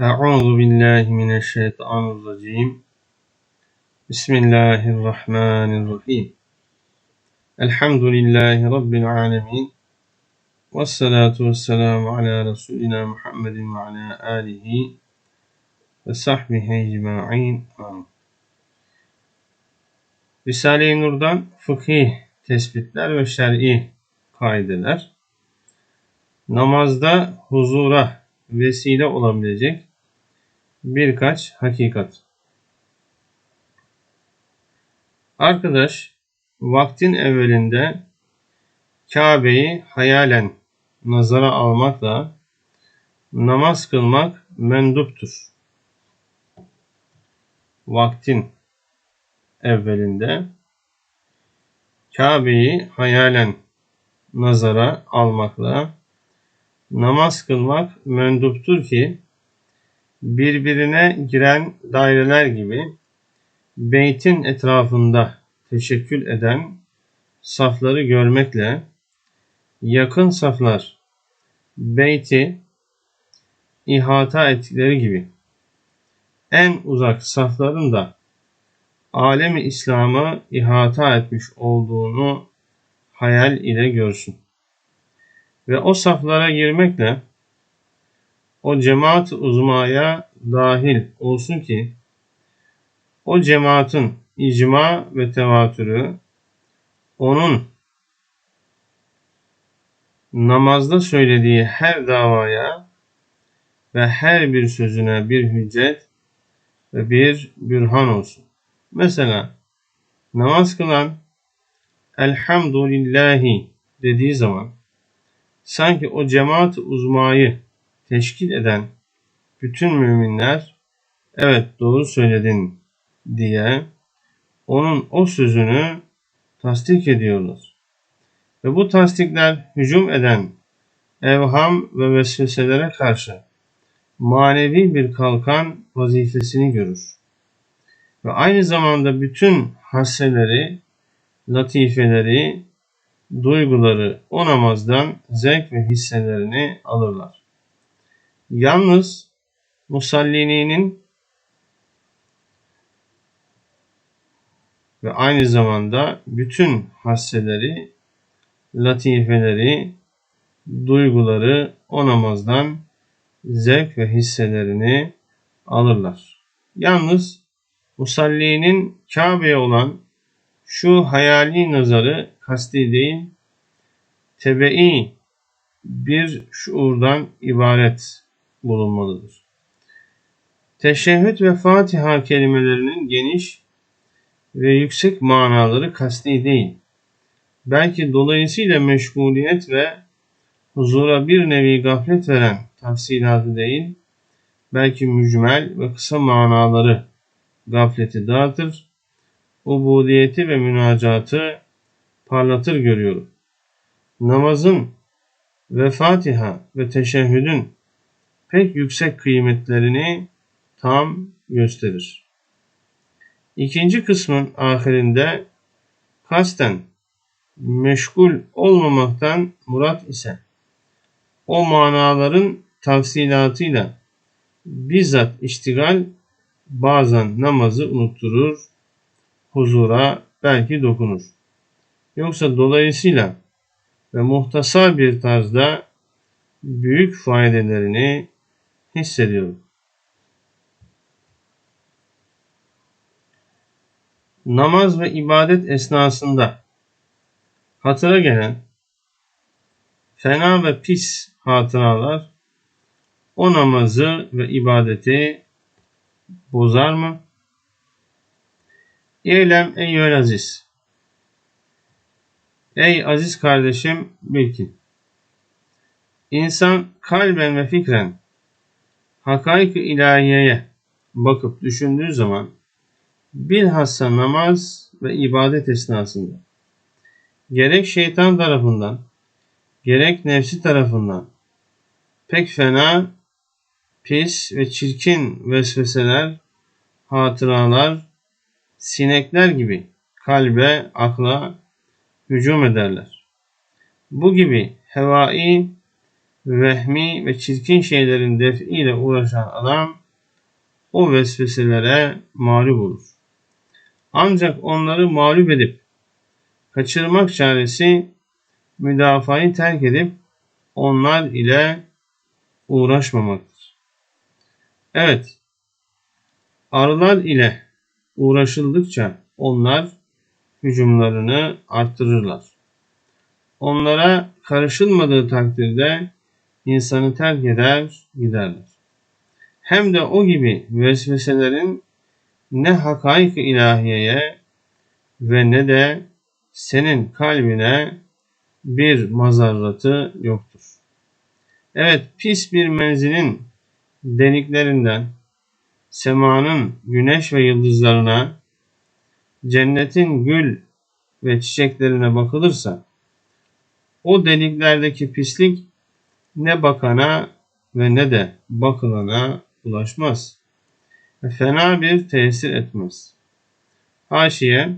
Euzu billahi mineşşeytanirracim. Bismillahirrahmanirrahim. Elhamdülillahi rabbil alamin. Ves salatu vesselamu ala resulina Muhammedin ve ala alihi ve sahbihi ecmaîn. Risale-i Nur'dan fıkhi tespitler ve şer'i kaideler. Namazda huzura vesile olabilecek birkaç hakikat. Arkadaş vaktin evvelinde Kabe'yi hayalen nazara almakla namaz kılmak menduptur. Vaktin evvelinde Kabe'yi hayalen nazara almakla namaz kılmak menduptur ki birbirine giren daireler gibi beytin etrafında teşekkül eden safları görmekle yakın saflar beyti ihata ettikleri gibi en uzak safların da alemi İslam'ı ihata etmiş olduğunu hayal ile görsün. Ve o saflara girmekle o cemaat uzmaya dahil olsun ki o cemaatin icma ve tevatürü onun namazda söylediği her davaya ve her bir sözüne bir hüccet ve bir bürhan olsun. Mesela namaz kılan elhamdülillahi dediği zaman sanki o cemaat uzmayı teşkil eden bütün müminler evet doğru söyledin diye onun o sözünü tasdik ediyorlar. Ve bu tasdikler hücum eden evham ve vesveselere karşı manevi bir kalkan vazifesini görür. Ve aynı zamanda bütün hasseleri, latifeleri, duyguları o namazdan zevk ve hisselerini alırlar. Yalnız musallinin ve aynı zamanda bütün hasseleri, latifeleri, duyguları o namazdan zevk ve hisselerini alırlar. Yalnız musallinin Kabe'ye olan şu hayali nazarı kasti değil, tebe'i bir şuurdan ibaret bulunmalıdır. Teşehhüd ve Fatiha kelimelerinin geniş ve yüksek manaları kasti değil. Belki dolayısıyla meşguliyet ve huzura bir nevi gaflet veren tafsilatı değil, belki mücmel ve kısa manaları gafleti dağıtır, ubudiyeti ve münacatı parlatır görüyorum. Namazın ve Fatiha ve teşehhüdün pek yüksek kıymetlerini tam gösterir. İkinci kısmın ahirinde kasten meşgul olmamaktan murat ise o manaların tafsilatıyla bizzat iştigal bazen namazı unutturur, huzura belki dokunur. Yoksa dolayısıyla ve muhtasar bir tarzda büyük faydelerini hissediyorum. Namaz ve ibadet esnasında hatıra gelen fena ve pis hatıralar o namazı ve ibadeti bozar mı? İ'lem ey aziz. Ey aziz kardeşim bil ki İnsan kalben ve fikren hakaik-i ilahiyeye bakıp düşündüğü zaman bilhassa namaz ve ibadet esnasında gerek şeytan tarafından gerek nefsi tarafından pek fena, pis ve çirkin vesveseler, hatıralar, sinekler gibi kalbe, akla hücum ederler. Bu gibi hevai vehmi ve çirkin şeylerin defiyle uğraşan adam o vesveselere mağlup olur. Ancak onları mağlup edip kaçırmak çaresi müdafayı terk edip onlar ile uğraşmamaktır. Evet, arılar ile uğraşıldıkça onlar hücumlarını arttırırlar. Onlara karışılmadığı takdirde insanı terk eder giderler. Hem de o gibi vesveselerin ne hakaik ilahiyeye ve ne de senin kalbine bir mazarratı yoktur. Evet pis bir menzilin deniklerinden semanın güneş ve yıldızlarına cennetin gül ve çiçeklerine bakılırsa o deliklerdeki pislik ne bakana ve ne de bakılana ulaşmaz. Fena bir tesir etmez. Haşiye,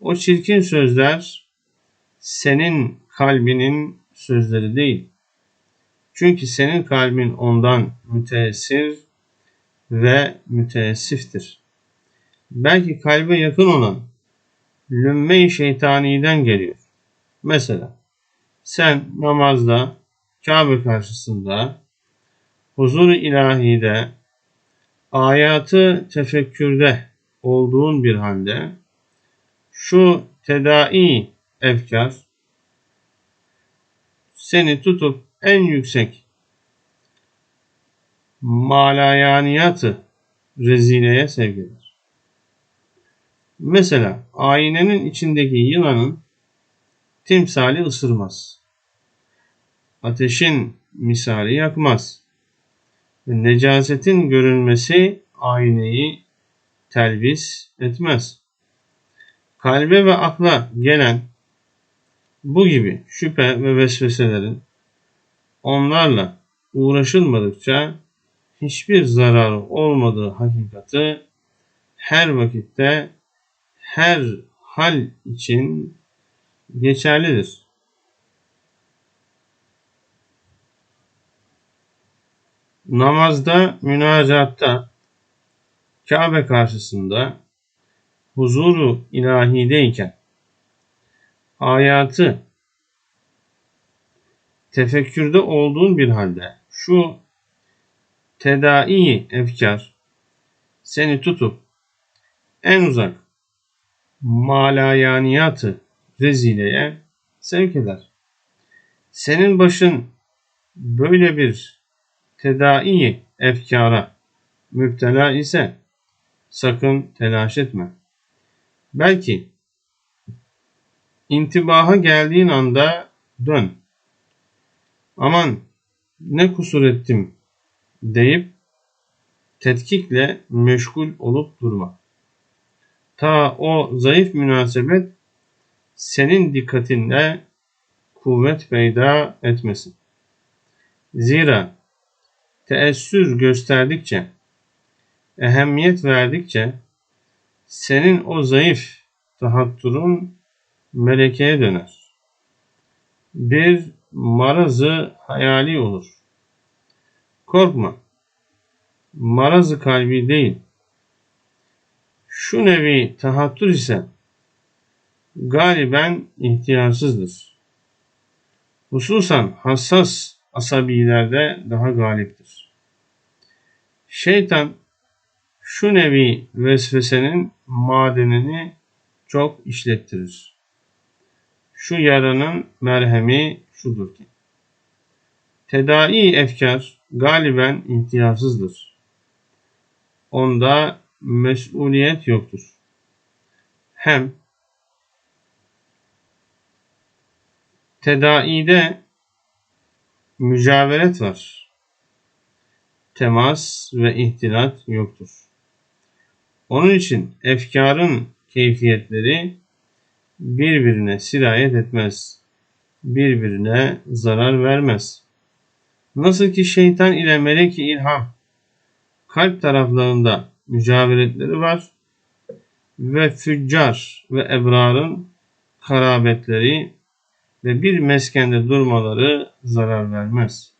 o çirkin sözler senin kalbinin sözleri değil. Çünkü senin kalbin ondan müteessir ve müteessiftir. Belki kalbe yakın olan lümme-i şeytaniden geliyor. Mesela sen namazda, Kabe karşısında, huzur-u ilahide, ayatı tefekkürde olduğun bir halde şu tedai efkar seni tutup en yüksek malayaniyatı rezileye sevk eder. Mesela aynenin içindeki yılanın timsali ısırmaz ateşin misali yakmaz. Necasetin görünmesi ayneyi telbis etmez. Kalbe ve akla gelen bu gibi şüphe ve vesveselerin onlarla uğraşılmadıkça hiçbir zararı olmadığı hakikati her vakitte her hal için geçerlidir. Namazda, münacatta, Kabe karşısında huzuru ilahideyken hayatı tefekkürde olduğun bir halde şu tedai efkar seni tutup en uzak malayaniyatı rezileye sevk eder. Senin başın böyle bir tedai efkara müptela ise sakın telaş etme. Belki intibaha geldiğin anda dön. Aman ne kusur ettim deyip tetkikle meşgul olup durma. Ta o zayıf münasebet senin dikkatinle kuvvet peyda etmesin. Zira teessür gösterdikçe, ehemmiyet verdikçe senin o zayıf tahatturun melekeye döner. Bir marazı hayali olur. Korkma. Marazı kalbi değil. Şu nevi tahattur ise galiben ihtiyarsızdır. Hususan hassas asabilerde daha galiptir. Şeytan şu nevi vesvesenin madenini çok işlettirir. Şu yaranın merhemi şudur ki, tedai efkar galiben imtiyazsızdır. Onda mesuliyet yoktur. Hem tedaide mücaveret var. Temas ve ihtilat yoktur. Onun için efkarın keyfiyetleri birbirine sirayet etmez. Birbirine zarar vermez. Nasıl ki şeytan ile meleki ilham kalp taraflarında mücaveretleri var ve füccar ve ebrarın karabetleri ve bir meskende durmaları zarar vermez.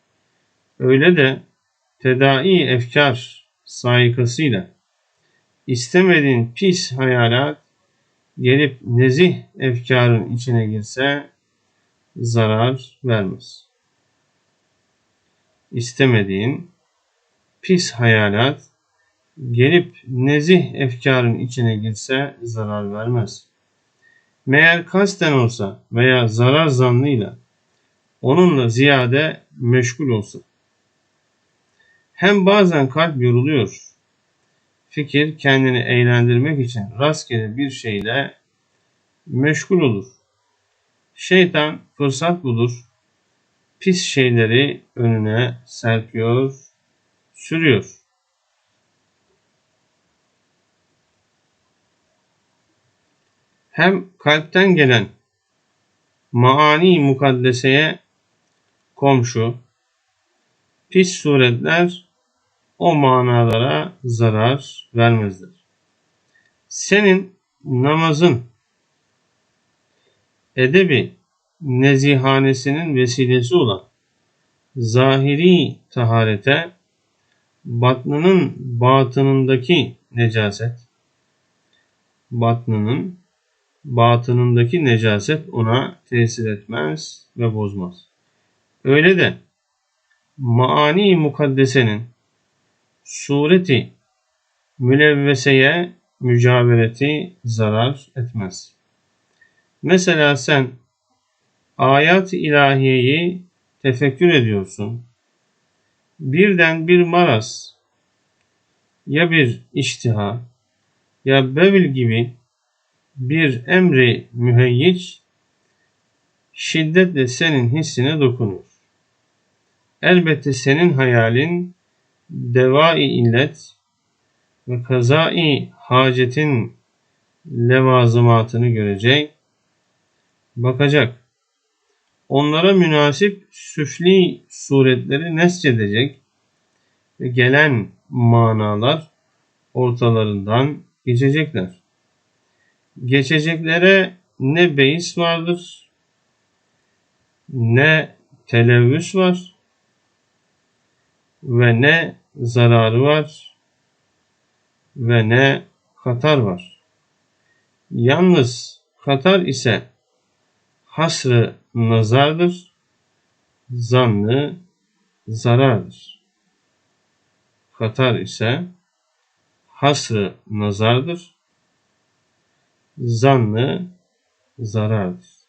Öyle de tedai efkar saikasıyla istemediğin pis hayalat gelip nezih efkarın içine girse zarar vermez. İstemediğin pis hayalat gelip nezih efkarın içine girse zarar vermez. Meğer kasten olsa veya zarar zannıyla onunla ziyade meşgul olsa. Hem bazen kalp yoruluyor. Fikir kendini eğlendirmek için rastgele bir şeyle meşgul olur. Şeytan fırsat bulur. Pis şeyleri önüne serpiyor, sürüyor. Hem kalpten gelen maani mukaddeseye komşu, pis suretler o manalara zarar vermezler. Senin namazın edebi nezihanesinin vesilesi olan zahiri taharete batnının batınındaki necaset batnının batınındaki necaset ona tesir etmez ve bozmaz. Öyle de maani mukaddesenin sureti mülevveseye mücavereti zarar etmez. Mesela sen ayat ilahiyeyi tefekkür ediyorsun. Birden bir maraz ya bir iştiha ya bevil gibi bir emri müheyyic şiddetle senin hissine dokunuyor. Elbette senin hayalin devai illet ve kazai hacetin levazımatını görecek, bakacak. Onlara münasip süfli suretleri nescedecek ve gelen manalar ortalarından geçecekler. Geçeceklere ne beis vardır, ne televvüs var ve ne zararı var ve ne katar var. Yalnız katar ise hasrı nazardır, zannı zarardır. Katar ise hasrı nazardır, zannı zarardır.